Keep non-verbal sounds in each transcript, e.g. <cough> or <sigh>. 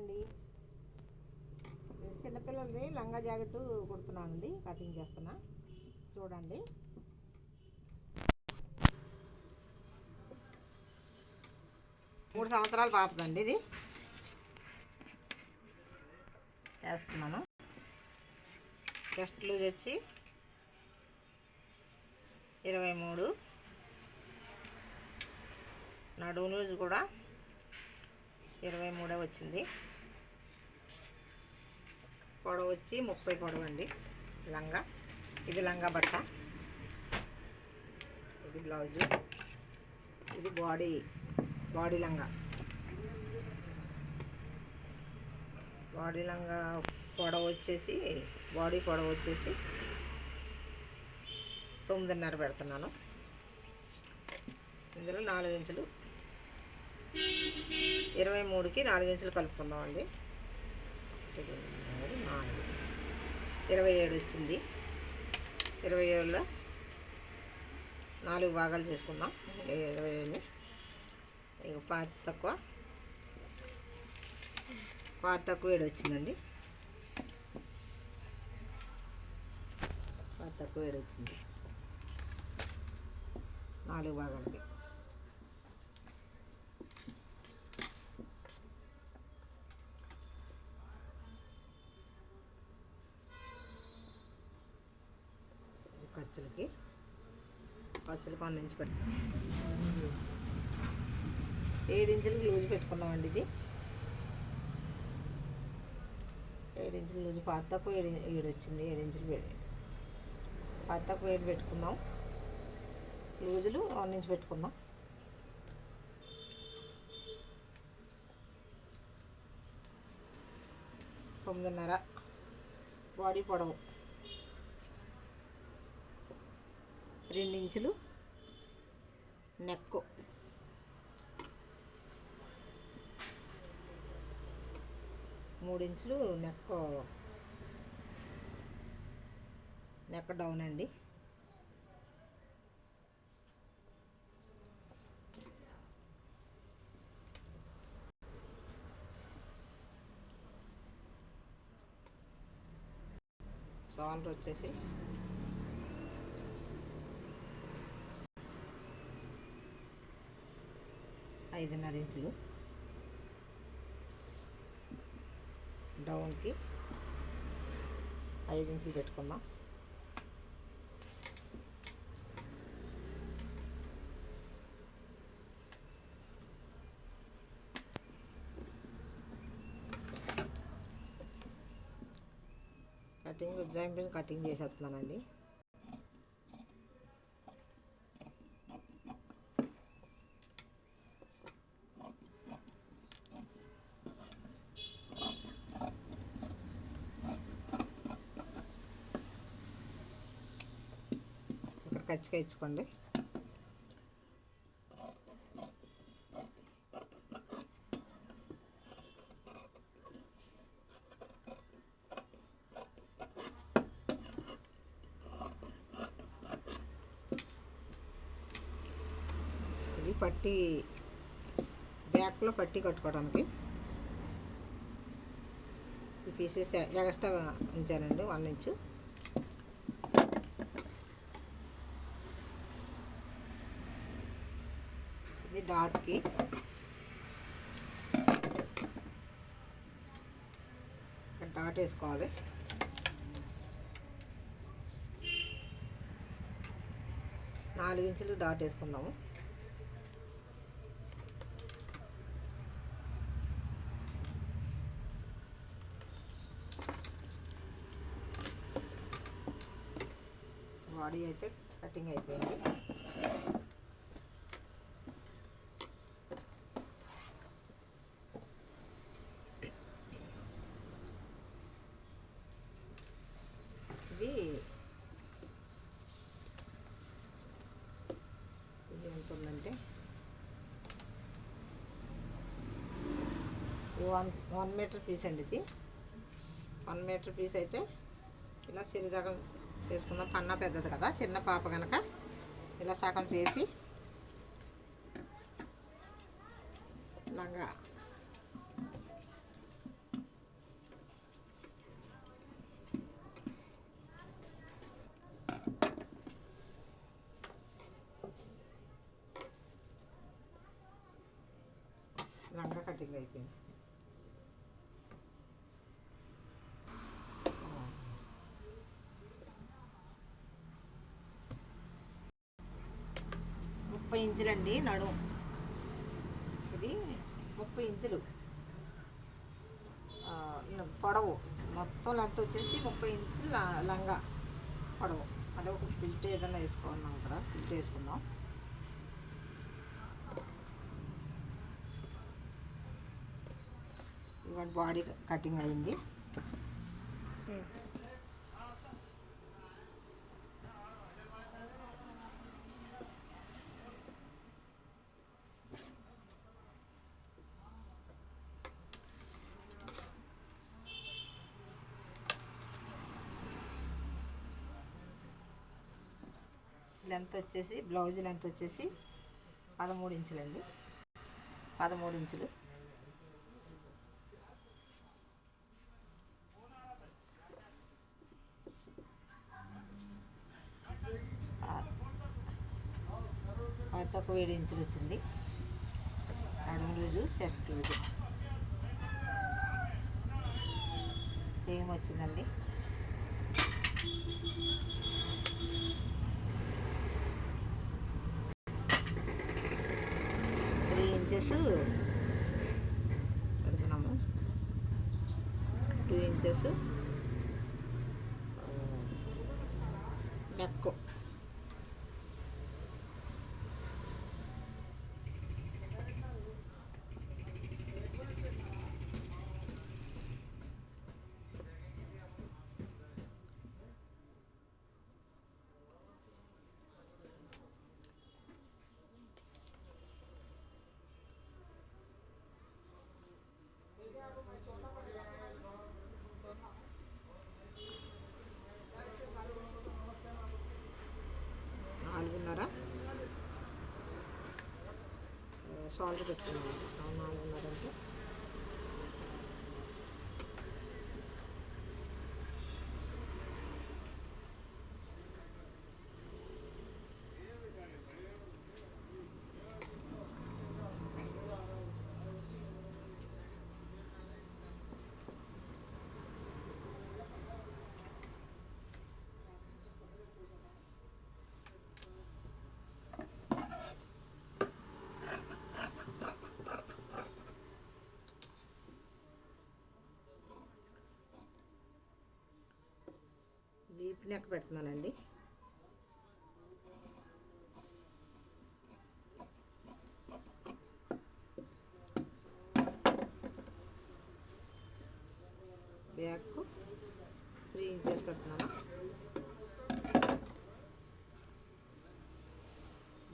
అండి. చిన్నపిల్లలది లంగా jacket కుడుతున్నానండి cutting చేస్తున్నా. చూడండి. మూడు సంవత్సరాలు పాపదండి ఇది. చేస్తున్నాను. చెస్ట్ లూజ్ వచ్చి ఇరవై మూడు. నడుము లూజ్ కూడా ఇరవై మూడే వచ్చింది. పొడవు వచ్చి ముప్పై పొడవు అండి. లంగా. ఇది లంగా బట్ట. ఇది బ్లౌజు. ఇది బాడీ బాడీ లంగా. బాడీ లంగా పొడవు వచ్చేసి బాడీ పొడవు వచ్చేసి తొమ్మిదిన్నర పెడుతున్నాను. ఇందులో నాలుగు ఇంచులు ఇరవై మూడుకి నాలుగు ఇంచులు కలుపుకుందామండి. ఇరవై ఏడు వచ్చింది. ఇరవై ఏడులో నాలుగు భాగాలు చేసుకుందాం. ఇరవై ఏడుని. ఇక పాత తక్కువ. పాత తక్కువ ఏడు వచ్చిందండి. పాత తక్కువ ఏడు వచ్చింది. నాలుగు భాగాలకి. పచ్చలకి పచ్చల పాన్ నుంచి పెట్టుకున్నాం ఏడు ఇంచులకి లూజ్ పెట్టుకున్నామండి ఇది. ఏడు ఇంచులు లూజ్. పాత తక్కువ ఏడు ఏడు వచ్చింది. ఏడు ఇంచులు పాత తక్కువ ఏడు పెట్టుకున్నాం. లూజులు వన్ ఇంచ్ పెట్టుకున్నాం. తొమ్మిదిన్నర. బాడీ పొడవు. రెండు ఇంచులు నెక్కు. మూడు ఇంచులు నెక్ నెక్ డౌన్ అండి. షోల్డర్ వచ్చేసి ఐదున్నర ఇంచులు. డౌన్కి ఐదు ఇంచులు పెట్టుకుందాం. కటింగ్ జాయింట్ కటింగ్ చేసేస్తున్నానండి ఇక్కడ కచ్చిగా ఇచ్చుకోండి. ఇది పట్టి బ్యాక్లో పట్టి కట్టుకోవడానికి. ఈ పీసెస్ ఎక్స్ట్రా ఉంచానండి వన్ ఇంచు ఇది డాట్కి. డాట్ వేసుకోవాలి. నాలుగు ఇంచులు డాట్ వేసుకుందాము. బాడీ అయితే కటింగ్ అయిపోయింది ఇది ఇది ఎంత ఉందంటే ఇది వన్ వన్ మీటర్ పీస్ అండి ఇది. వన్ మీటర్ పీస్ అయితే ఇలా సిరిసగం చేసుకుందాం పన్నా పెద్దది కదా చిన్న పాప కనుక ఇలా సగం చేసి లంగా లంగా కటింగ్ అయిపోయింది ముప్పై ఇంచులండి నడుము ఇది ముప్పై ఇంచులు. పొడవు. మొత్తం లెంత్ వచ్చేసి ముప్పై ఇంచులు లంగా పొడవు. అంటే ఒక ఫిల్ట్ ఏదైనా వేసుకున్నాం ఇక్కడ ఫిల్ట్ వేసుకున్నాం ఇవాళ బాడీ కటింగ్ అయింది. లెంత్ వచ్చేసి బ్లౌజ్ లెంత్ వచ్చేసి పదమూడు ఇంచులండి. పదమూడు ఇంచులు. అది ఒక ఏడు ఇంచులు వచ్చింది. నడుము రోజు చెస్ట్ రోజు సేమ్ వచ్చిందండి త్రీ ఇంచెస్ పెడుతున్నాము టూ ఇంచెస్ నెక్ నాలుగున్నర సాల్ట్ పెట్టుకున్నాను. నాలుగున్నర అంటే లెక్క నెక్ పెడుతున్నానండి. బ్యాక్ త్రీ ఇంచెస్ పెడుతున్నాను.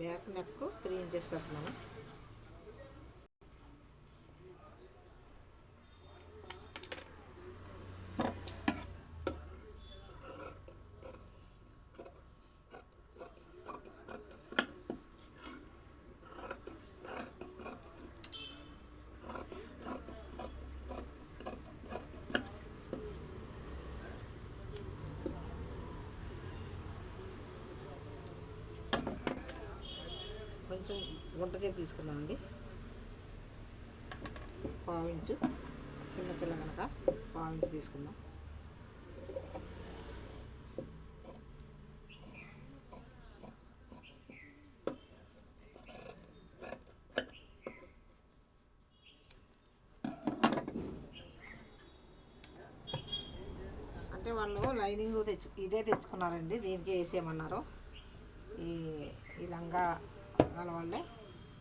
బ్యాక్ నెక్ త్రీ ఇంచెస్ పెడుతున్నాను. కొంచెం గుంట చేపు తీసుకున్నామండి పావించు చిన్నపిల్ల కనుక పావించు తీసుకుందాం. అంటే వాళ్ళు లైనింగ్ తెచ్చు ఇదే తెచ్చుకున్నారండి దీనికి వేసేయమన్నారు. ఈ ఈ లంగా గల వాళ్ళే.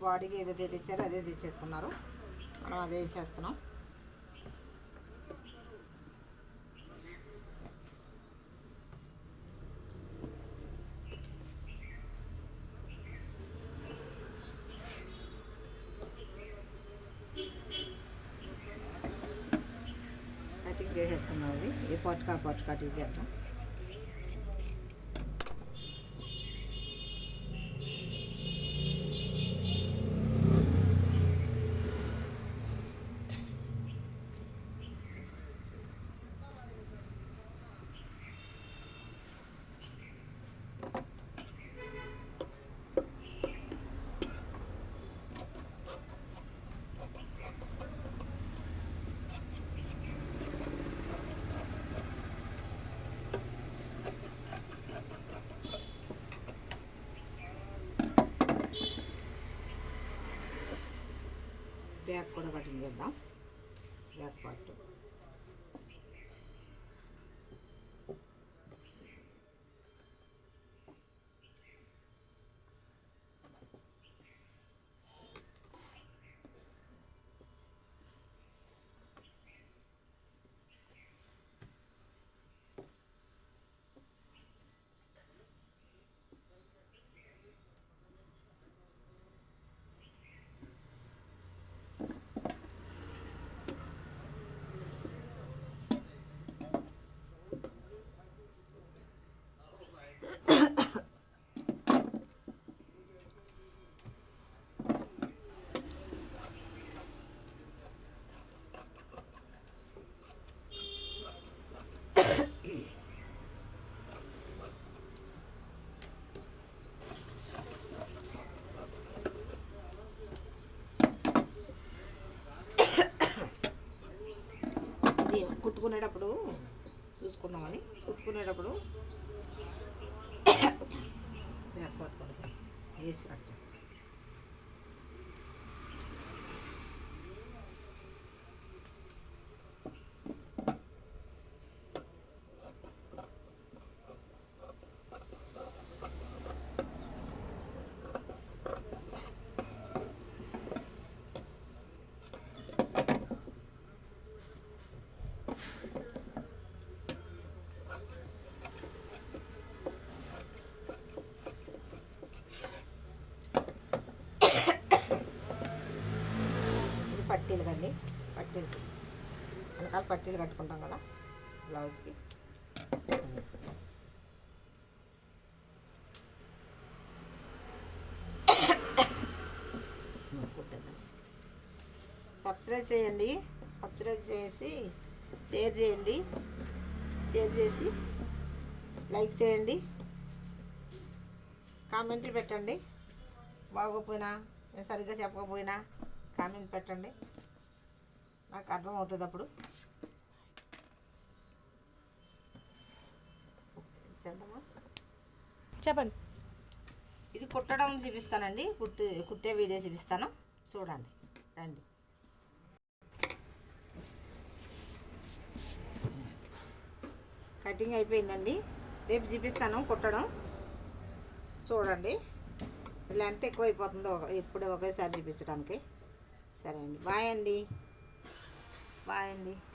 బాడీకి ఏదైతే తెచ్చారో అదే తెచ్చేసుకున్నారు. మనం అదే వేసేస్తున్నాం కటింగ్ చేసేసుకున్నాం అది. ఏ పాటుకా పాటు కటింగ్ చేద్దాం. కూడా కటింగ్ చేద్దాం. బ్యాక్ పార్ట్ ఇది ఉప్పుకునేటప్పుడు చూసుకుందామని ఉప్పుకునేటప్పుడు <coughs> వేసి కట్ చేద్దాం. ఇది పట్టీలు కండి పట్టీలు వెనకాల పట్టీలు కట్టుకుంటాం కదా బ్లౌజ్కి. సబ్స్క్రైబ్ చేయండి సబ్స్క్రైబ్ చేసి షేర్ చేయండి షేర్ చేసి లైక్ చేయండి కామెంట్లు పెట్టండి. బాగోపోయినా నేను సరిగ్గా చెప్పకపోయినా కామెంట్ పెట్టండి. నాకు అర్థమవుతుంది అప్పుడు. చేద్దామా? చెప్పండి. ఇది కుట్టడం చూపిస్తానండి. కుట్టు కుట్టే వీడియో చూపిస్తాను. చూడండి. రండి. కటింగ్ అయిపోయిందండి. రేపు చూపిస్తాను కుట్టడం. చూడండి. లెంత్ ఎక్కువ అయిపోతుందో ఒక- ఎప్పుడు ఒకేసారి చూపించడానికి. సరే అండి. బాయ్ అండి. బాయ్ అండి.